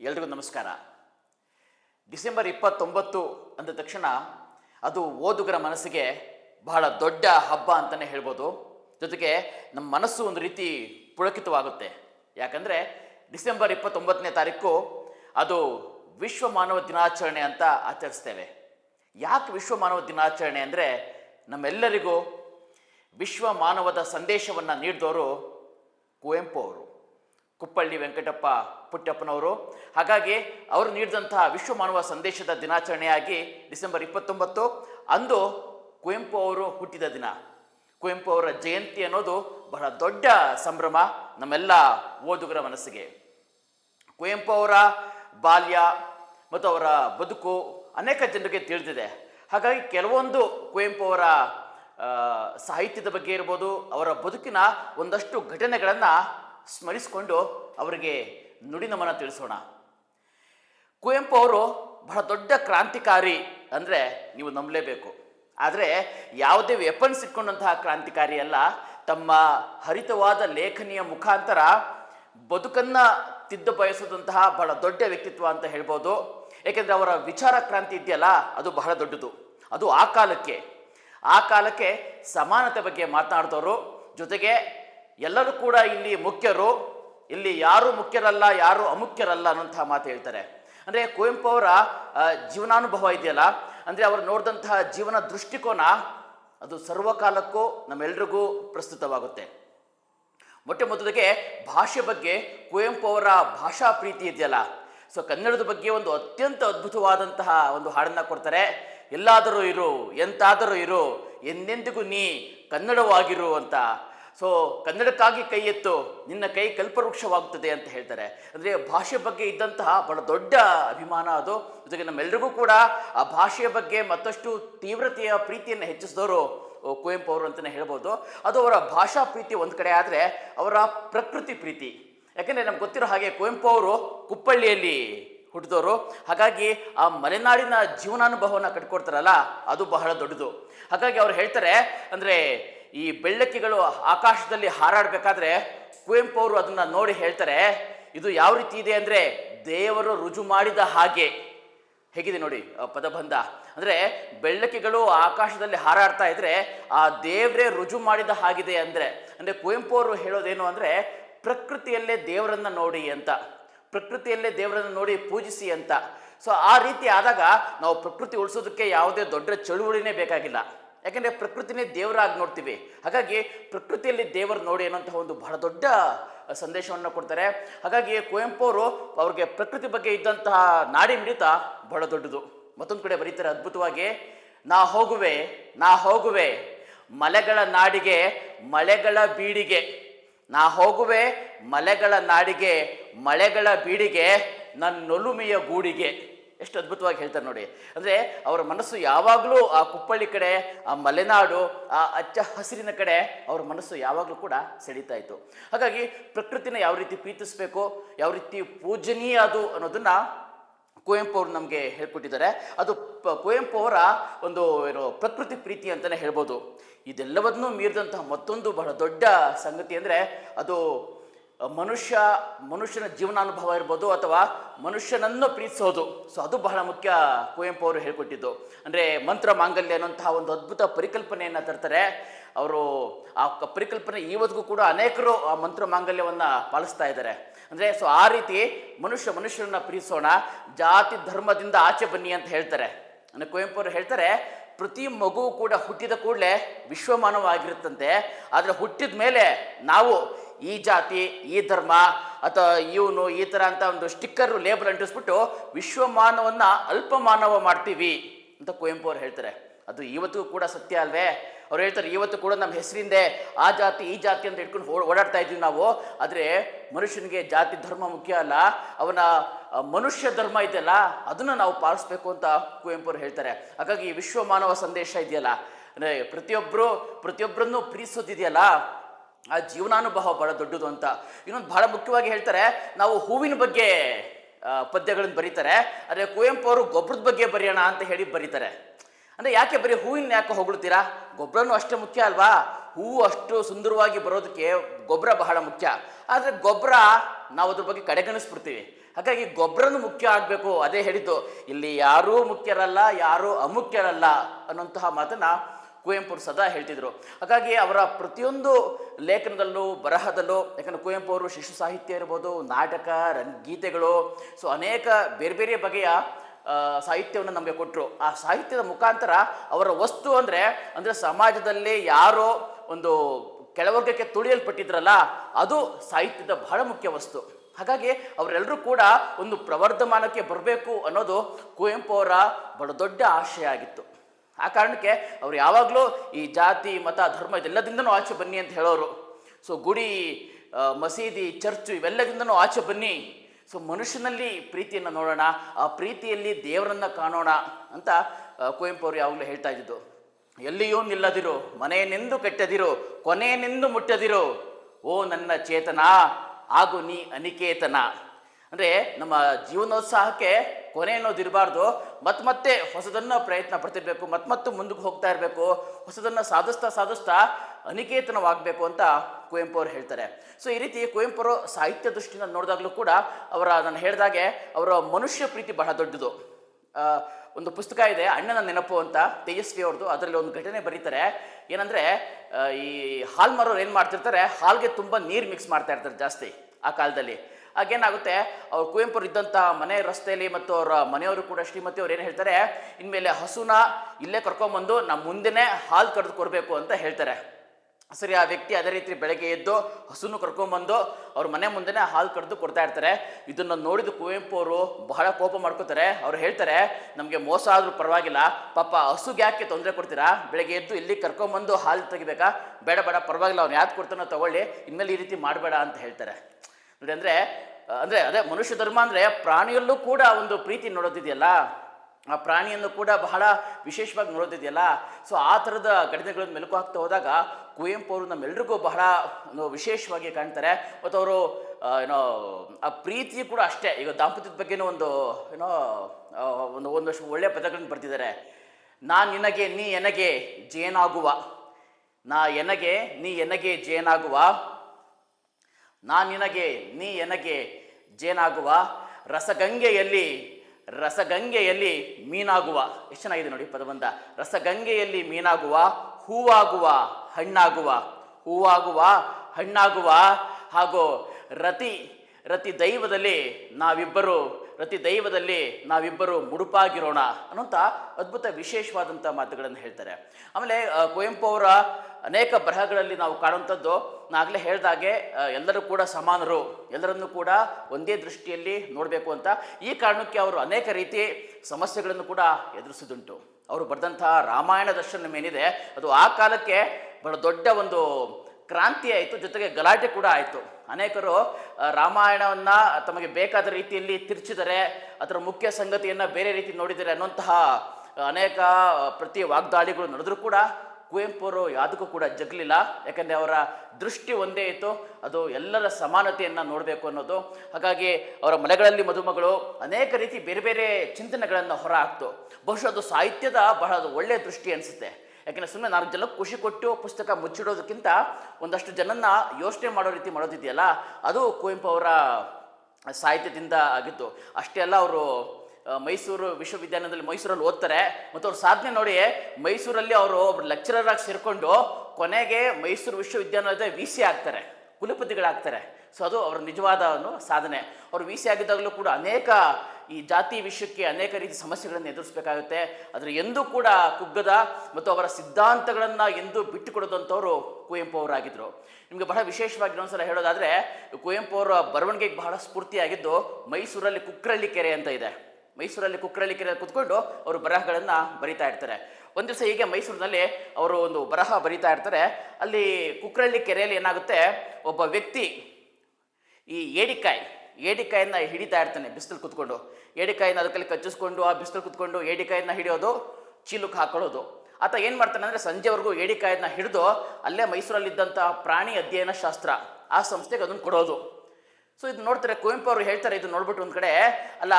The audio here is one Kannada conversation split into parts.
ಎಲ್ರಿಗೂ ನಮಸ್ಕಾರ. ಡಿಸೆಂಬರ್ ಇಪ್ಪತ್ತೊಂಬತ್ತು ಅಂದ ತಕ್ಷಣ ಅದು ಓದುಗರ ಮನಸ್ಸಿಗೆ ಬಹಳ ದೊಡ್ಡ ಹಬ್ಬ ಅಂತಲೇ ಹೇಳ್ಬೋದು. ಜೊತೆಗೆ ನಮ್ಮ ಮನಸ್ಸು ಒಂದು ರೀತಿ ಪುಳಕಿತವಾಗುತ್ತೆ. ಯಾಕಂದರೆ ಡಿಸೆಂಬರ್ ಇಪ್ಪತ್ತೊಂಬತ್ತನೇ ತಾರೀಕು ಅದು ವಿಶ್ವ ಮಾನವ ದಿನಾಚರಣೆ ಅಂತ ಆಚರಿಸ್ತೇವೆ. ಯಾಕೆ ವಿಶ್ವ ಮಾನವ ದಿನಾಚರಣೆ ಅಂದರೆ ನಮ್ಮೆಲ್ಲರಿಗೂ ವಿಶ್ವ ಮಾನವದ ಸಂದೇಶವನ್ನು ನೀಡಿದವರು ಕುವೆಂಪು ಅವರು. ಕುಪ್ಪಳ್ಳಿ ವೆಂಕಟಪ್ಪ ಪುಟ್ಟಪ್ಪನವರು. ಹಾಗಾಗಿ ಅವರು ನೀಡಿದಂತಹ ವಿಶ್ವ ಮಾನವ ಸಂದೇಶದ ದಿನಾಚರಣೆಯಾಗಿ ಡಿಸೆಂಬರ್ ಇಪ್ಪತ್ತೊಂಬತ್ತು, ಅಂದು ಕುವೆಂಪು ಅವರು ಹುಟ್ಟಿದ ದಿನ. ಕುವೆಂಪು ಅವರ ಜಯಂತಿ ಅನ್ನೋದು ಬಹಳ ದೊಡ್ಡ ಸಂಭ್ರಮ ನಮ್ಮೆಲ್ಲ ಓದುಗರ ಮನಸ್ಸಿಗೆ. ಕುವೆಂಪು ಅವರ ಬಾಲ್ಯ ಮತ್ತು ಅವರ ಬದುಕು ಅನೇಕ ಜನರಿಗೆ ತಿಳಿದಿದೆ. ಹಾಗಾಗಿ ಕೆಲವೊಂದು ಕುವೆಂಪು ಅವರ ಸಾಹಿತ್ಯದ ಬಗ್ಗೆ ಇರ್ಬೋದು, ಅವರ ಬದುಕಿನ ಒಂದಷ್ಟು ಘಟನೆಗಳನ್ನು ಸ್ಮರಿಸಿಕೊಂಡು ಅವರಿಗೆ ನುಡಿನಮನ ತಿಳಿಸೋಣ. ಕುವೆಂಪು ಅವರು ಬಹಳ ದೊಡ್ಡ ಕ್ರಾಂತಿಕಾರಿ ಅಂದರೆ ನೀವು ನಂಬಲೇಬೇಕು. ಆದರೆ ಯಾವುದೇ ವೆಪನ್ಸ್ ಇಟ್ಕೊಂಡಂತಹ ಕ್ರಾಂತಿಕಾರಿ ಅಲ್ಲ. ತಮ್ಮ ಹರಿತವಾದ ಲೇಖನಿಯ ಮುಖಾಂತರ ಬದುಕನ್ನು ತಿದ್ದು ಬಯಸದಂತಹ ಬಹಳ ದೊಡ್ಡ ವ್ಯಕ್ತಿತ್ವ ಅಂತ ಹೇಳ್ಬೋದು. ಏಕೆಂದರೆ ಅವರ ವಿಚಾರ ಕ್ರಾಂತಿ ಇದೆಯಲ್ಲ, ಅದು ಬಹಳ ದೊಡ್ಡದು. ಅದು ಆ ಕಾಲಕ್ಕೆ. ಆ ಕಾಲಕ್ಕೆ ಸಮಾನತೆ ಬಗ್ಗೆ ಮಾತನಾಡಿದವರು. ಜೊತೆಗೆ ಎಲ್ಲರೂ ಕೂಡ ಇಲ್ಲಿ ಮುಖ್ಯರು, ಇಲ್ಲಿ ಯಾರು ಮುಖ್ಯರಲ್ಲ, ಯಾರು ಅಮುಖ್ಯರಲ್ಲ ಅನ್ನೋಂತಹ ಮಾತು ಹೇಳ್ತಾರೆ. ಅಂದರೆ ಕುವೆಂಪು ಅವರ ಜೀವನಾನುಭವ ಇದೆಯಲ್ಲ, ಅಂದರೆ ಅವರು ನೋಡಿದಂತಹ ಜೀವನ ದೃಷ್ಟಿಕೋನ ಅದು ಸರ್ವಕಾಲಕ್ಕೂ ನಮ್ಮೆಲ್ರಿಗೂ ಪ್ರಸ್ತುತವಾಗುತ್ತೆ. ಮೊಟ್ಟೆ ಮೊದಲಿಗೆ ಭಾಷೆ ಬಗ್ಗೆ ಕುವೆಂಪು ಅವರ ಭಾಷಾ ಪ್ರೀತಿ ಇದೆಯಲ್ಲ, ಸೊ ಕನ್ನಡದ ಬಗ್ಗೆ ಒಂದು ಅತ್ಯಂತ ಅದ್ಭುತವಾದಂತಹ ಒಂದು ಹಾಡನ್ನು ಕೊಡ್ತಾರೆ. ಎಲ್ಲಾದರೂ ಇರು, ಎಂತಾದರೂ ಇರು, ಎಂದೆಂದಿಗೂ ನೀ ಕನ್ನಡವಾಗಿರು ಅಂತ. ಸೊ ಕನ್ನಡಕ್ಕಾಗಿ ಕೈ ಎತ್ತು, ನಿನ್ನ ಕೈ ಕಲ್ಪವೃಕ್ಷವಾಗುತ್ತದೆ ಅಂತ ಹೇಳ್ತಾರೆ. ಅಂದರೆ ಭಾಷೆ ಬಗ್ಗೆ ಇದ್ದಂತಹ ಬಹಳ ದೊಡ್ಡ ಅಭಿಮಾನ ಅದು. ಜೊತೆಗೆ ನಮ್ಮೆಲ್ರಿಗೂ ಕೂಡ ಆ ಭಾಷೆಯ ಬಗ್ಗೆ ಮತ್ತಷ್ಟು ತೀವ್ರತೆಯ ಪ್ರೀತಿಯನ್ನು ಹೆಚ್ಚಿಸಿದವರು ಕುವೆಂಪು ಅವರು ಅಂತಲೇ ಹೇಳ್ಬೋದು. ಅದು ಅವರ ಭಾಷಾ ಪ್ರೀತಿ ಒಂದು ಕಡೆ ಆದರೆ ಅವರ ಪ್ರಕೃತಿ ಪ್ರೀತಿ. ಯಾಕೆಂದರೆ ನಮ್ಗೆ ಗೊತ್ತಿರೋ ಹಾಗೆ ಕುವೆಂಪು ಅವರು ಕುಪ್ಪಳ್ಳಿಯಲ್ಲಿ ಹುಟ್ಟಿದವರು. ಹಾಗಾಗಿ ಆ ಮಲೆನಾಡಿನ ಜೀವನಾನುಭವವನ್ನು ಕಟ್ಕೊಡ್ತಾರಲ್ಲ, ಅದು ಬಹಳ ದೊಡ್ಡದು. ಹಾಗಾಗಿ ಅವ್ರು ಹೇಳ್ತಾರೆ, ಅಂದರೆ ಈ ಬೆಳ್ಳಕ್ಕಿಗಳು ಆಕಾಶದಲ್ಲಿ ಹಾರಾಡಬೇಕಾದ್ರೆ ಕುವೆಂಪು ಅವರು ಅದನ್ನು ನೋಡಿ ಹೇಳ್ತಾರೆ, ಇದು ಯಾವ ರೀತಿ ಇದೆ ಅಂದರೆ ದೇವರು ರುಜು ಮಾಡಿದ ಹಾಗೆ. ಹೇಗಿದೆ ನೋಡಿ ಪದಬಂಧ? ಅಂದರೆ ಬೆಳ್ಳಕ್ಕಿಗಳು ಆಕಾಶದಲ್ಲಿ ಹಾರಾಡ್ತಾ ಇದ್ರೆ ಆ ದೇವರೇ ರುಜು ಮಾಡಿದ ಹಾಗಿದೆ ಅಂದರೆ ಅಂದರೆ ಕುವೆಂಪು ಅವರು ಹೇಳೋದೇನು ಅಂದರೆ ಪ್ರಕೃತಿಯಲ್ಲೇ ದೇವರನ್ನ ನೋಡಿ ಅಂತ, ಪ್ರಕೃತಿಯಲ್ಲೇ ದೇವರನ್ನು ನೋಡಿ ಪೂಜಿಸಿ ಅಂತ. ಸೊ ಆ ರೀತಿ ಆದಾಗ ನಾವು ಪ್ರಕೃತಿ ಉಳಿಸೋದಕ್ಕೆ ಯಾವುದೇ ದೊಡ್ಡ ಚಳುವಳಿನೇ ಬೇಕಾಗಿಲ್ಲ. ಯಾಕೆಂದರೆ ಪ್ರಕೃತಿನೇ ದೇವರಾಗಿ ನೋಡ್ತೀವಿ. ಹಾಗಾಗಿ ಪ್ರಕೃತಿಯಲ್ಲಿ ದೇವರು ನೋಡಿ ಅನ್ನೋಂತಹ ಒಂದು ಬಹಳ ದೊಡ್ಡ ಸಂದೇಶವನ್ನು ಕೊಡ್ತಾರೆ. ಹಾಗಾಗಿ ಕುವೆಂಪು ಅವರು ಅವ್ರಿಗೆ ಪ್ರಕೃತಿ ಬಗ್ಗೆ ಇದ್ದಂತಹ ನಾಡಿ ಮಿಡಿತ ಬಹಳ ದೊಡ್ಡದು. ಮತ್ತೊಂದು ಕಡೆ ಬರೀತಾರೆ ಅದ್ಭುತವಾಗಿ, ನಾ ಹೋಗುವೆ ನಾ ಹೋಗುವೆ, ಮಲೆಗಳ ನಾಡಿಗೆ, ಮಳೆಗಳ ಬೀಡಿಗೆ, ನಾ ಹೋಗುವೆ, ಮಲೆಗಳ ನಾಡಿಗೆ, ಮಳೆಗಳ ಬೀಡಿಗೆ, ನನ್ನೊಲುಮೆಯ ಗೂಡಿಗೆ. ಎಷ್ಟು ಅದ್ಭುತವಾಗಿ ಹೇಳ್ತಾರೆ ನೋಡಿ. ಅಂದರೆ ಅವರ ಮನಸ್ಸು ಯಾವಾಗಲೂ ಆ ಕುಪ್ಪಳ್ಳಿ ಕಡೆ, ಆ ಮಲೆನಾಡು, ಆ ಅಚ್ಚ ಹಸಿರಿನ ಕಡೆ ಅವರ ಮನಸ್ಸು ಯಾವಾಗಲೂ ಕೂಡ ಸೆಳೀತಾ ಇತ್ತು. ಹಾಗಾಗಿ ಪ್ರಕೃತಿನ ಯಾವ ರೀತಿ ಪ್ರೀತಿಸಬೇಕು, ಯಾವ ರೀತಿ ಪೂಜನೀಯ ಅದು ಅನ್ನೋದನ್ನು ಕುವೆಂಪು ಅವರು ನಮಗೆ ಹೇಳ್ಕೊಟ್ಟಿದ್ದಾರೆ. ಅದು ಪ- ಕುವೆಂಪು ಅವರ ಒಂದು ಏನು ಪ್ರಕೃತಿ ಪ್ರೀತಿ ಅಂತಲೇ ಹೇಳ್ಬೋದು. ಇದೆಲ್ಲವನ್ನೂ ಮೀರಿದಂತಹ ಮತ್ತೊಂದು ಬಹಳ ದೊಡ್ಡ ಸಂಗತಿ ಅಂದರೆ ಅದು ಮನುಷ್ಯ ಮನುಷ್ಯನ ಜೀವನಾನುಭವ ಇರ್ಬೋದು ಅಥವಾ ಮನುಷ್ಯನನ್ನು ಪ್ರೀತಿಸೋದು. ಸೊ ಅದು ಬಹಳ ಮುಖ್ಯ ಕುವೆಂಪು ಅವರು ಹೇಳ್ಕೊಟ್ಟಿದ್ದು. ಅಂದರೆ ಮಂತ್ರ ಮಾಂಗಲ್ಯ ಅನ್ನೋಂತಹ ಒಂದು ಅದ್ಭುತ ಪರಿಕಲ್ಪನೆಯನ್ನು ತರ್ತಾರೆ. ಅವರು ಆ ಪರಿಕಲ್ಪನೆ ಇವತ್ತಿಗೂ ಕೂಡ ಅನೇಕರು ಆ ಮಂತ್ರ ಮಾಂಗಲ್ಯವನ್ನು ಪಾಲಿಸ್ತಾ ಇದ್ದಾರೆ. ಅಂದರೆ ಸೊ ಆ ರೀತಿ ಮನುಷ್ಯ ಮನುಷ್ಯರನ್ನ ಪ್ರೀತಿಸೋಣ, ಜಾತಿ ಧರ್ಮದಿಂದ ಆಚೆ ಬನ್ನಿ ಅಂತ ಹೇಳ್ತಾರೆ. ಅಂದರೆ ಕುವೆಂಪು ಅವರು ಹೇಳ್ತಾರೆ, ಪ್ರತಿ ಮಗು ಕೂಡ ಹುಟ್ಟಿದ ಕೂಡಲೇ ವಿಶ್ವಮಾನವಾಗಿರುತ್ತಂತೆ. ಆದರೆ ಹುಟ್ಟಿದ ಮೇಲೆ ನಾವು ಈ ಜಾತಿ, ಈ ಧರ್ಮ, ಅಥವಾ ಇವನು ಈ ಥರ ಅಂತ ಒಂದು ಸ್ಟಿಕ್ಕರ್ ಲೇಬಲ್ ಅಂಟಿಸ್ಬಿಟ್ಟು ವಿಶ್ವಮಾನವನ್ನ ಅಲ್ಪಮಾನವ ಮಾಡ್ತೀವಿ ಅಂತ ಕುವೆಂಪು ಅವ್ರು ಹೇಳ್ತಾರೆ. ಅದು ಇವತ್ತಿಗೂ ಕೂಡ ಸತ್ಯ ಅಲ್ವೇ? ಅವ್ರು ಹೇಳ್ತಾರೆ, ಇವತ್ತು ಕೂಡ ನಮ್ಮ ಹೆಸರಿಂದೆ ಆ ಜಾತಿ, ಈ ಜಾತಿ ಅಂತ ಇಟ್ಕೊಂಡು ಓಡಾಡ್ತಾ ಇದ್ದೀವಿ ನಾವು. ಆದರೆ ಮನುಷ್ಯನಿಗೆ ಜಾತಿ ಧರ್ಮ ಮುಖ್ಯ ಅಲ್ಲ, ಅವನ ಮನುಷ್ಯ ಧರ್ಮ ಇದೆಯಲ್ಲ, ಅದನ್ನು ನಾವು ಪಾಲಿಸ್ಬೇಕು ಅಂತ ಕುವೆಂಪು ಅವರು ಹೇಳ್ತಾರೆ. ಹಾಗಾಗಿ ವಿಶ್ವ ಮಾನವ ಸಂದೇಶ ಇದೆಯಲ್ಲ? ಅಂದರೆ ಪ್ರತಿಯೊಬ್ಬರು ಪ್ರತಿಯೊಬ್ಬರನ್ನು ಪ್ರೀತಿಸೋದಿದೆಯಲ್ಲ? ಆ ಜೀವನಾನುಭವ ಬಹಳ ದೊಡ್ಡದು ಅಂತ. ಇನ್ನೊಂದು ಬಹಳ ಮುಖ್ಯವಾಗಿ ಹೇಳ್ತಾರೆ, ನಾವು ಹೂವಿನ ಬಗ್ಗೆ ಪದ್ಯಗಳನ್ನ ಬರೀತಾರೆ. ಆದರೆ ಕುವೆಂಪು ಅವರು ಗೊಬ್ಬರದ ಬಗ್ಗೆ ಬರೆಯೋಣ ಅಂತ ಹೇಳಿ ಬರೀತಾರೆ. ಅಂದರೆ ಯಾಕೆ ಬರೀ ಹೂವಿನ ಯಾಕೆ ಹೊಗಳ್ತೀರಾ? ಗೊಬ್ಬರನೂ ಅಷ್ಟೇ ಮುಖ್ಯ ಅಲ್ವಾ? ಹೂವು ಅಷ್ಟು ಸುಂದರವಾಗಿ ಬರೋದಕ್ಕೆ ಗೊಬ್ಬರ ಬಹಳ ಮುಖ್ಯ. ಆದರೆ ಗೊಬ್ಬರ ನಾವು ಅದ್ರ ಬಗ್ಗೆ ಕಡೆಗಣಿಸ್ಬಿಡ್ತೀವಿ. ಹಾಗಾಗಿ ಗೊಬ್ಬರನು ಮುಖ್ಯ ಆಗಬೇಕು, ಅದೇ ಹೇಳಿದ್ದು. ಇಲ್ಲಿ ಯಾರೂ ಮುಖ್ಯರಲ್ಲ, ಯಾರೂ ಅಮುಖ್ಯರಲ್ಲ ಅನ್ನುವಂತಹ ಮಾತನ್ನ ಕುವೆಂಪು ಸದಾ ಹೇಳ್ತಿದ್ರು. ಹಾಗಾಗಿ ಅವರ ಪ್ರತಿಯೊಂದು ಲೇಖನದಲ್ಲೂ, ಬರಹದಲ್ಲೂ, ಯಾಕಂದರೆ ಕುವೆಂಪು ಅವರು ಶಿಶು ಸಾಹಿತ್ಯ ಇರ್ಬೋದು, ನಾಟಕ ಗೀತೆಗಳು, ಸೊ ಅನೇಕ ಬೇರೆ ಬೇರೆ ಬಗೆಯ ಸಾಹಿತ್ಯವನ್ನು ನಮಗೆ ಕೊಟ್ಟರು ಆ ಸಾಹಿತ್ಯದ ಮುಖಾಂತರ ಅವರ ವಸ್ತು ಅಂದರೆ ಅಂದರೆ ಸಮಾಜದಲ್ಲಿ ಯಾರೋ ಒಂದು ಕೆಳವರ್ಗಕ್ಕೆ ತುಳಿಯಲ್ಪಟ್ಟಿದ್ರಲ್ಲ, ಅದು ಸಾಹಿತ್ಯದ ಬಹಳ ಮುಖ್ಯ ವಸ್ತು. ಹಾಗಾಗಿ ಅವರೆಲ್ಲರೂ ಕೂಡ ಒಂದು ಪ್ರವರ್ಧಮಾನಕ್ಕೆ ಬರಬೇಕು ಅನ್ನೋದು ಕುವೆಂಪು ಅವರ ಬಹಳ ದೊಡ್ಡ ಆಶಯ ಆಗಿತ್ತು ಆ ಕಾರಣಕ್ಕೆ ಅವ್ರು ಯಾವಾಗಲೂ ಈ ಜಾತಿ, ಮತ, ಧರ್ಮ ಇದೆಲ್ಲದಿಂದನೂ ಆಚೆ ಬನ್ನಿ ಅಂತ ಹೇಳೋರು. ಸೊ ಗುಡಿ ಮಸೀದಿ, ಚರ್ಚು ಇವೆಲ್ಲದಿಂದನೂ ಆಚೆ ಬನ್ನಿ. ಸೊ ಮನುಷ್ಯನಲ್ಲಿ ಪ್ರೀತಿಯನ್ನು ನೋಡೋಣ, ಆ ಪ್ರೀತಿಯಲ್ಲಿ ದೇವರನ್ನ ಕಾಣೋಣ ಅಂತ ಕುವೆಂಪು ಅವರು ಯಾವಾಗಲೂ ಹೇಳ್ತಾ ಇದ್ದಿದ್ದು. ಎಲ್ಲಿಯೂ ನಿಲ್ಲದಿರು ಮನೆಯನೆಂದು ಕೆಟ್ಟದಿರು ಕೊನೆಯನೆಂದು ಮುಟ್ಟದಿರು. ಓ ನನ್ನ ಚೇತನ, ಆಗು ನೀ ಅನಿಕೇತನ. ಅಂದರೆ ನಮ್ಮ ಜೀವನೋತ್ಸಾಹಕ್ಕೆ ಕೊನೆ ಅನ್ನೋದು ಇರಬಾರ್ದು. ಮತ್ತೆ ಮತ್ತೆ ಹೊಸದನ್ನು ಪ್ರಯತ್ನ ಪಡ್ತಿರ್ಬೇಕು ಮತ್ತೆ ಮತ್ತೆ ಮುಂದಕ್ಕೆ ಹೋಗ್ತಾ ಇರಬೇಕು, ಹೊಸದನ್ನು ಸಾಧಿಸ್ತಾ ಸಾಧಿಸ್ತಾ ಅನಿಕೇತನವಾಗಬೇಕು ಅಂತ ಕುವೆಂಪು ಅವರು ಹೇಳ್ತಾರೆ. ಸೊ ಈ ರೀತಿ ಕುವೆಂಪು ಅವರು ಸಾಹಿತ್ಯ ದೃಷ್ಟಿಯಿಂದ ನೋಡಿದಾಗಲೂ ಕೂಡ ಅವರ ನಾನು ಹೇಳಿದಾಗೆ ಅವರ ಮನುಷ್ಯ ಪ್ರೀತಿ ಬಹಳ ದೊಡ್ಡದು. ಒಂದು ಪುಸ್ತಕ ಇದೆ, ಅಣ್ಣನ ನೆನಪು ಅಂತ ತೇಜಸ್ವಿ ಅವ್ರದ್ದು. ಅದರಲ್ಲಿ ಒಂದು ಘಟನೆ ಬರೀತಾರೆ. ಏನಂದರೆ ಈ ಹಾಲ್ ಮಾರೋರು ಏನು ಮಾಡ್ತಿರ್ತಾರೆ, ಹಾಲ್ಗೆ ತುಂಬ ನೀರು ಮಿಕ್ಸ್ ಮಾಡ್ತಾ ಇರ್ತಾರೆ ಜಾಸ್ತಿ ಆ ಕಾಲದಲ್ಲಿ. ಆಗೇನಾಗುತ್ತೆ? ಅವ್ರು ಕುವೆಂಪುರ್ ಇದ್ದಂಥ ಮನೆ ರಸ್ತೆಯಲ್ಲಿ ಮತ್ತು ಅವರ ಮನೆಯವರು ಕೂಡ ಶ್ರೀಮತಿ ಅವ್ರು ಏನು ಹೇಳ್ತಾರೆ? ಇನ್ಮೇಲೆ ಹಸುನ ಇಲ್ಲೇ ಕರ್ಕೊಂಬಂದು ನಮ್ಮ ಮುಂದೆನೇ ಹಾಲು ಕರೆದು ಕೊಡಬೇಕು ಅಂತ ಹೇಳ್ತಾರೆ. ಸರಿ, ಆ ವ್ಯಕ್ತಿ ಅದೇ ರೀತಿ ಬೆಳಗ್ಗೆ ಎದ್ದು ಹಸುನು ಕರ್ಕೊಂಬಂದು ಅವ್ರ ಮನೆ ಮುಂದೆನೇ ಹಾಲು ಕರೆದು ಕೊಡ್ತಾ ಇರ್ತಾರೆ. ಇದನ್ನು ನೋಡಿದ ಕುವೆಂಪು ಅವರು ಬಹಳ ಕೋಪ ಮಾಡ್ಕೋತಾರೆ. ಅವ್ರು ಹೇಳ್ತಾರೆ, ನಮಗೆ ಮೋಸ ಆದರೂ ಪರವಾಗಿಲ್ಲ. ಪಾಪ ಹಸುಗೆ ಯಾಕೆ ತೊಂದರೆ ಕೊಡ್ತೀರಾ? ಬೆಳಗ್ಗೆ ಎದ್ದು ಇಲ್ಲಿ ಕರ್ಕೊಂಬಂದು ಹಾಲು ತೆಗಿಬೇಕಾ? ಬೇಡ ಬೇಡ, ಪರವಾಗಿಲ್ಲ. ಅವ್ನು ಯಾವ್ದು ಕೊಡ್ತಾನೋ ತಗೊಳ್ಳಿ. ಇನ್ಮೇಲೆ ಈ ರೀತಿ ಮಾಡಬೇಡ ಅಂತ ಹೇಳ್ತಾರೆ. ನೋಡಿ ಅಂದರೆ ಅಂದರೆ, ಅದೇ ಮನುಷ್ಯ ಧರ್ಮ ಅಂದರೆ ಪ್ರಾಣಿಯಲ್ಲೂ ಕೂಡ ಒಂದು ಪ್ರೀತಿ ನೋಡೋದಿದೆಯಲ್ಲ? ಆ ಪ್ರಾಣಿಯನ್ನು ಕೂಡ ಬಹಳ ವಿಶೇಷವಾಗಿ ನೋಡೋದಿದೆಯಲ್ಲ? ಸೊ ಆ ಥರದ ಘಟನೆಗಳನ್ನು ಮೆಲುಕು ಹಾಕ್ತಾ ಹೋದಾಗ ಕುವೆಂಪು ಅವರು ನಮ್ಮೆಲ್ರಿಗೂ ಬಹಳ ವಿಶೇಷವಾಗಿ ಕಾಣ್ತಾರೆ. ಮತ್ತು ಅವರು ಏನೋ, ಆ ಪ್ರೀತಿ ಕೂಡ ಅಷ್ಟೇ. ಈಗ ದಾಂಪತ್ಯದ ಬಗ್ಗೆನೂ ಒಂದು, ಏನೋ ಒಂದು, ಒಂದಷ್ಟು ಒಳ್ಳೆಯ ಪದಗಳನ್ನು ಬರ್ತಿದ್ದಾರೆ ನಾನು ನಿನಗೆ, ನೀ ಎನಗೆ ಜೇನಾಗುವ. ನಾ ಎನಗೆ, ನೀ ಎನಗೆ ಜೇನಾಗುವ. ನಾ ನಿನಗೆ, ನೀ ಎನಗೆ ಜೇನಾಗುವ? ರಸಗಂಗೆಯಲ್ಲಿ ರಸಗಂಗೆಯಲ್ಲಿ ಮೀನಾಗುವ. ಎಷ್ಟು ಚೆನ್ನಾಗಿದೆ ನೋಡಿ ಪದಬಂಧ ರಸಗಂಗೆಯಲ್ಲಿ ಮೀನಾಗುವ, ಹೂವಾಗುವ, ಹಣ್ಣಾಗುವ. ಹೂವಾಗುವ, ಹಣ್ಣಾಗುವ ಹಾಗೂ ರತಿ ರತಿ ದೈವದಲ್ಲಿ ನಾವಿಬ್ಬರು ರತಿ ದೈವದಲ್ಲಿ ನಾವಿಬ್ಬರು ಮುಡುಪಾಗಿರೋಣ ಅನ್ನೋಂಥ ಅದ್ಭುತ ವಿಶೇಷವಾದಂಥ ಮಾತುಗಳನ್ನು ಹೇಳ್ತಾರೆ. ಆಮೇಲೆ ಕುವೆಂಪು ಅವರ ಅನೇಕ ಬರಹಗಳಲ್ಲಿ ನಾವು ಕಾಣುವಂಥದ್ದು, ನಾಗಲೇ ಹೇಳಿದಾಗೆ ಎಲ್ಲರೂ ಕೂಡ ಸಮಾನರು, ಎಲ್ಲರನ್ನೂ ಕೂಡ ಒಂದೇ ದೃಷ್ಟಿಯಲ್ಲಿ ನೋಡಬೇಕು ಅಂತ. ಈ ಕಾರಣಕ್ಕೆ ಅವರು ಅನೇಕ ರೀತಿ ಸಮಸ್ಯೆಗಳನ್ನು ಕೂಡ ಎದುರಿಸಿದುಂಟು ಅವರು ಬರೆದಂತಹ ರಾಮಾಯಣ ದರ್ಶನ ಏನಿದೆ ಅದು ಆ ಕಾಲಕ್ಕೆ ಬಹಳ ದೊಡ್ಡ ಒಂದು ಕ್ರಾಂತಿ ಆಯಿತು, ಜೊತೆಗೆ ಗಲಾಟೆ ಕೂಡ ಆಯಿತು. ಅನೇಕರು ರಾಮಾಯಣವನ್ನು ತಮಗೆ ಬೇಕಾದ ರೀತಿಯಲ್ಲಿ ತಿರ್ಚಿದರೆ, ಅದರ ಮುಖ್ಯ ಸಂಗತಿಯನ್ನು ಬೇರೆ ರೀತಿ ನೋಡಿದರೆ ಅನ್ನುವಂತಹ ಅನೇಕ ಪ್ರತಿ ವಾಗ್ದಾಳಿಗಳು ನಡೆದರೂ ಕೂಡ ಕುವೆಂಪು ಅವರು ಯಾವುದಕ್ಕೂ ಕೂಡ ಜಗಲಿಲ್ಲ. ಯಾಕಂದರೆ ಅವರ ದೃಷ್ಟಿ ಒಂದೇ ಇತ್ತು, ಅದು ಎಲ್ಲರ ಸಮಾನತೆಯನ್ನು ನೋಡಬೇಕು ಅನ್ನೋದು. ಹಾಗಾಗಿ ಅವರ ಮನೆಗಳಲ್ಲಿ ಮದುಮಗಳು ಅನೇಕ ರೀತಿ ಬೇರೆ ಬೇರೆ ಚಿಂತನೆಗಳನ್ನು ಹೊರ ಹಾಕ್ತು ಬಹುಶಃ ಅದು ಸಾಹಿತ್ಯದ ಬಹಳ ಒಳ್ಳೆಯ ದೃಷ್ಟಿ ಅನಿಸುತ್ತೆ. ಯಾಕೆಂದರೆ ಸುಮ್ಮನೆ ನಾಲ್ಕು ಜನಕ್ಕೆ ಖುಷಿ ಕೊಟ್ಟು ಪುಸ್ತಕ ಮುಚ್ಚಿಡೋದಕ್ಕಿಂತ ಒಂದಷ್ಟು ಜನನ್ನ ಯೋಚನೆ ಮಾಡೋ ರೀತಿ ಮಾಡೋದಿದೆಯಲ್ಲ, ಅದು ಕುವೆಂಪು ಅವರ ಸಾಹಿತ್ಯದಿಂದ ಆಗಿತ್ತು ಅಷ್ಟೇ ಅಲ್ಲ, ಅವರು ಮೈಸೂರು ವಿಶ್ವವಿದ್ಯಾಲಯದಲ್ಲಿ ಮೈಸೂರಲ್ಲಿ ಓದ್ತಾರೆ, ಮತ್ತು ಅವ್ರ ಸಾಧನೆ ನೋಡಿ ಮೈಸೂರಲ್ಲಿ ಅವರು ಒಬ್ರು ಲೆಕ್ಚರರ್ ಆಗಿ ಸೇರಿಕೊಂಡು ಕೊನೆಗೆ ಮೈಸೂರು ವಿಶ್ವವಿದ್ಯಾಲಯದ ವಿ ಸಿ ಆಗ್ತಾರೆ. ಕುಲಪತಿಗಳಾಗ್ತಾರೆ. ಸೊ ಅದು ಅವರ ನಿಜವಾದ ಒಂದು ಸಾಧನೆ. ಅವರು ವಿ ಸಿ ಆಗಿದ್ದಾಗಲೂ ಕೂಡ ಅನೇಕ ಈ ಜಾತಿ ವಿಷಯಕ್ಕೆ ಅನೇಕ ರೀತಿ ಸಮಸ್ಯೆಗಳನ್ನು ಎದುರಿಸಬೇಕಾಗುತ್ತೆ. ಆದರೆ ಎಂದೂ ಕೂಡ ಕುಗ್ಗದ ಮತ್ತು ಅವರ ಸಿದ್ಧಾಂತಗಳನ್ನು ಎಂದೂ ಬಿಟ್ಟುಕೊಡೋದಂಥವರು ಕುವೆಂಪು ಅವರಾಗಿದ್ದರು ನಿಮಗೆ ಬಹಳ ವಿಶೇಷವಾಗಿ ಇನ್ನೊಂದ್ಸಲ ಹೇಳೋದಾದರೆ, ಕುವೆಂಪು ಅವರ ಬರವಣಿಗೆಗೆ ಬಹಳ ಸ್ಫೂರ್ತಿಯಾಗಿದ್ದು ಮೈಸೂರಲ್ಲಿ ಕುಕ್ರಳ್ಳಿ ಕೆರೆ ಅಂತ ಇದೆ. ಮೈಸೂರಲ್ಲಿ ಕುಕ್ಕರಳ್ಳಿ ಕೆರೆ ಕುತ್ಕೊಂಡು ಅವರು ಬರಹಗಳನ್ನು ಬರಿತಾ ಇರ್ತಾರೆ. ಒಂದು ದಿವಸ ಹೀಗೆ ಮೈಸೂರಿನಲ್ಲಿ ಅವರು ಒಂದು ಬರಹ ಬರಿತಾ ಇರ್ತಾರೆ. ಅಲ್ಲಿ ಕುಕ್ಕರಳ್ಳಿ ಕೆರೆಯಲ್ಲಿ ಏನಾಗುತ್ತೆ? ಒಬ್ಬ ವ್ಯಕ್ತಿ ಈ ಏಡಿಕಾಯಿ, ಏಡಿಕಾಯನ್ನ ಹಿಡಿತಾ ಇರ್ತಾನೆ ಬಿಸಿಲು ಕುತ್ಕೊಂಡು. ಏಡಿಕಾಯಿನ ಅದಕ್ಕಲ್ಲಿ ಕಚ್ಚಿಸ್ಕೊಂಡು, ಆ ಬಿಸಿಲು ಕುತ್ಕೊಂಡು ಏಡಿಕಾಯನ್ನ ಹಿಡಿಯೋದು, ಚೀಲಕ್ಕೆ ಹಾಕೊಳ್ಳೋದು. ಆತ ಏನು ಮಾಡ್ತಾನೆ ಅಂದರೆ ಸಂಜೆವರೆಗೂ ಏಡಿಕಾಯನ್ನ ಹಿಡಿದು ಅಲ್ಲೇ ಮೈಸೂರಲ್ಲಿದ್ದಂಥ ಪ್ರಾಣಿ ಅಧ್ಯಯನ ಶಾಸ್ತ್ರ ಆ ಸಂಸ್ಥೆಗೆ ಅದನ್ನು ಕೊಡೋದು. ಸೊ ಇದು ನೋಡ್ತಾರೆ, ಕುವೆಂಪು ಅವರು ಹೇಳ್ತಾರೆ, ಇದು ನೋಡ್ಬಿಟ್ಟು ಒಂದು ಕಡೆ, ಅಲ್ಲ,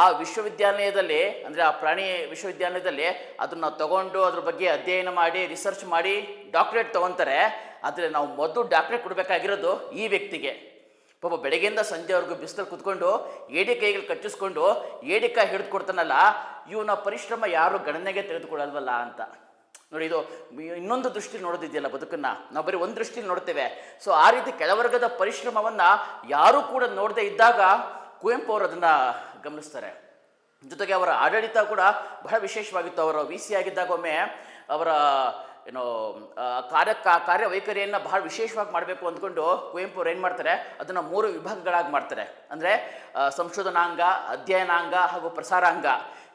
ಆ ವಿಶ್ವವಿದ್ಯಾಲಯದಲ್ಲಿ, ಅಂದರೆ ಆ ಪ್ರಾಣಿ ವಿಶ್ವವಿದ್ಯಾಲಯದಲ್ಲಿ ಅದನ್ನು ತಗೊಂಡು ಅದ್ರ ಬಗ್ಗೆ ಅಧ್ಯಯನ ಮಾಡಿ ರಿಸರ್ಚ್ ಮಾಡಿ ಡಾಕ್ಟರೇಟ್ ತೊಗೊತಾರೆ. ಆದರೆ ನಾವು ಮೊದಲು ಡಾಕ್ಟರೇಟ್ ಕೊಡಬೇಕಾಗಿರೋದು ಈ ವ್ಯಕ್ತಿಗೆ. ಪಾಪ ಬೆಳಗ್ಗೆಯಿಂದ ಸಂಜೆವರೆಗೂ ಬಿಸಿಲು ಕುತ್ಕೊಂಡು, ಏಡಿ ಕೈಗಳು ಕಚ್ಚಿಸ್ಕೊಂಡು ಏಡಿಕಾಯಿ ಹಿಡಿದು ಕೊಡ್ತಾನಲ್ಲ, ಇವನ ಪರಿಶ್ರಮ ಯಾರು ಗಣನೆಗೆ ತೆಗೆದುಕೊಳ್ಳಲ್ವಲ್ಲ ಅಂತ. ನೋಡಿ, ಇದು ಇನ್ನೊಂದು ದೃಷ್ಟಿಲಿ ನೋಡೋದಿದೆಯಲ್ಲ ಬದುಕನ್ನು. ನಾವು ಬರೀ ಒಂದು ದೃಷ್ಟಿಲಿ ನೋಡ್ತೇವೆ ಸೊ ಆ ರೀತಿ ಕೆಳವರ್ಗದ ಪರಿಶ್ರಮವನ್ನ ಯಾರೂ ಕೂಡ ನೋಡದೇ ಇದ್ದಾಗ ಕುವೆಂಪು ಅವರು ಅದನ್ನ ಗಮನಿಸ್ತಾರೆ. ಜೊತೆಗೆ ಅವರ ಆಡಳಿತ ಕೂಡ ಬಹಳ ವಿಶೇಷವಾಗಿತ್ತು. ಅವರ ವಿ ಸಿ ಆಗಿದ್ದಾಗ ಒಮ್ಮೆ ಅವರ ಏನೋ ಕಾರ್ಯ ವೈಖರಿಯನ್ನು ಬಹಳ ವಿಶೇಷವಾಗಿ ಮಾಡಬೇಕು ಅಂದ್ಕೊಂಡು ಕುವೆಂಪು ಅವ್ರು ಏನು ಮಾಡ್ತಾರೆ? ಅದನ್ನು ಮೂರು ವಿಭಾಗಗಳಾಗಿ ಮಾಡ್ತಾರೆ. ಅಂದರೆ ಸಂಶೋಧನಾಂಗ, ಅಧ್ಯಯನಾಂಗ ಹಾಗೂ ಪ್ರಸಾರಾಂಗ.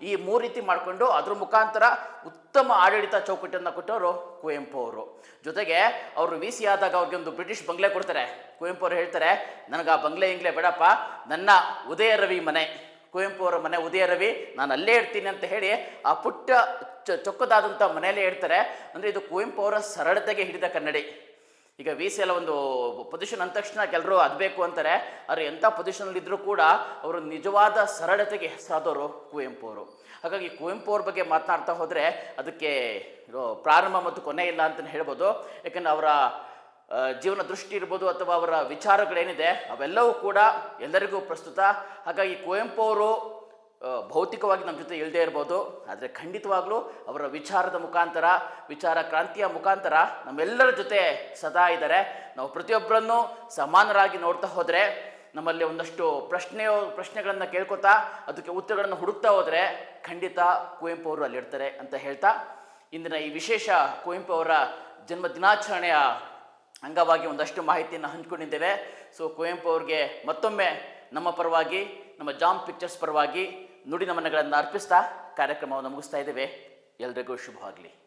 ಈ ಮೂರು ರೀತಿ ಮಾಡಿಕೊಂಡು ಅದ್ರ ಮುಖಾಂತರ ಉತ್ತಮ ಆಡಳಿತ ಚೌಕಟ್ಟನ್ನು ಕೊಟ್ಟವರು ಕುವೆಂಪು ಅವರು. ಜೊತೆಗೆ ಅವರು ವಿ ಸಿ ಆದಾಗ ಅವ್ರಿಗೆ ಒಂದು ಬ್ರಿಟಿಷ್ ಬಂಗ್ಲೆ ಕೊಡ್ತಾರೆ. ಕುವೆಂಪು ಅವರು ಹೇಳ್ತಾರೆ, ನನಗೆ ಆ ಬಂಗ್ಲೆ ಇಂಗ್ಲೆ ಬೇಡಪ್ಪ. ನನ್ನ ಉದಯ ರವಿ ಮನೆ. ಕುವೆಂಪು ಅವರ ಮನೆ ಉದಯ ರವಿ, ನಾನು ಅಲ್ಲೇ ಇರ್ತೀನಿ ಅಂತ ಹೇಳಿ ಆ ಪುಟ್ಟ ಚ ಚೊಕ್ಕದಾದಂಥ ಮನೆಯಲ್ಲೇ ಇರ್ತಾರೆ ಅಂದರೆ ಇದು ಕುವೆಂಪು ಅವರ ಸರಳತೆಗೆ ಹಿಡಿದ ಕನ್ನಡಿ. ಈಗ ವಿ ಸಿ ಎಲ್ಲ ಒಂದು ಪೊಸಿಷನ್ ಅಂದ ತಕ್ಷಣ ಕೆಲರು ಅದು ಬೇಕು ಅಂತಾರೆ. ಆದರೆ ಎಂಥ ಪೊಸಿಷನಲ್ಲಿ ಇದ್ದರೂ ಕೂಡ ಅವರು ನಿಜವಾದ ಸರಳತೆಗೆ ಹೆಸರಾದವರು ಕುವೆಂಪು ಅವರು. ಹಾಗಾಗಿ ಕುವೆಂಪು ಅವ್ರ ಬಗ್ಗೆ ಮಾತನಾಡ್ತಾ ಹೋದರೆ ಅದಕ್ಕೆ ಪ್ರಾರಂಭ ಮತ್ತು ಕೊನೆ ಇಲ್ಲ ಅಂತಲೇ ಹೇಳ್ಬೋದು. ಯಾಕಂದರೆ ಅವರ ಜೀವನ ದೃಷ್ಟಿ ಇರ್ಬೋದು ಅಥವಾ ಅವರ ವಿಚಾರಗಳೇನಿದೆ, ಅವೆಲ್ಲವೂ ಕೂಡ ಎಲ್ಲರಿಗೂ ಪ್ರಸ್ತುತ. ಹಾಗಾಗಿ ಕುವೆಂಪು ಅವರು ಭೌತಿಕವಾಗಿ ನಮ್ಮ ಜೊತೆ ಇಲ್ಲದೇ ಇರ್ಬೋದು. ಆದರೆ ಖಂಡಿತವಾಗ್ಲೂ ಅವರ ವಿಚಾರದ ಮುಖಾಂತರ, ವಿಚಾರ ಕ್ರಾಂತಿಯ ಮುಖಾಂತರ ನಮ್ಮೆಲ್ಲರ ಜೊತೆ ಸದಾ ಇದ್ದಾರೆ. ನಾವು ಪ್ರತಿಯೊಬ್ಬರನ್ನು ಸಮಾನರಾಗಿ ನೋಡ್ತಾ ಹೋದರೆ, ನಮ್ಮಲ್ಲಿ ಒಂದಷ್ಟು ಪ್ರಶ್ನೆ ಪ್ರಶ್ನೆಗಳನ್ನು ಕೇಳ್ಕೊತಾ, ಅದಕ್ಕೆ ಉತ್ತರಗಳನ್ನು ಹುಡುಕ್ತಾ ಹೋದರೆ ಖಂಡಿತ ಕುವೆಂಪು ಅವರು ಅಲ್ಲಿರ್ತಾರೆ ಅಂತ ಹೇಳ್ತಾ, ಇಂದಿನ ಈ ವಿಶೇಷ ಕುವೆಂಪು ಅವರ ಜನ್ಮ ದಿನಾಚರಣೆಯ ಅಂಗವಾಗಿ ಒಂದಷ್ಟು ಮಾಹಿತಿಯನ್ನು ಹಂಚ್ಕೊಂಡಿದ್ದೇವೆ. ಸೊ ಕುವೆಂಪು ಅವ್ರಿಗೆ ಮತ್ತೊಮ್ಮೆ ನಮ್ಮ ಪರವಾಗಿ, ನಮ್ಮ ಜಾಮ್ ಪಿಕ್ಚರ್ಸ್ ಪರವಾಗಿ ನುಡಿ ನಮನಗಳನ್ನು ಅರ್ಪಿಸ್ತಾ ಕಾರ್ಯಕ್ರಮವನ್ನು ಮುಗಿಸ್ತಾ ಇದ್ದೇವೆ. ಎಲ್ರಿಗೂ ಶುಭವಾಗಲಿ.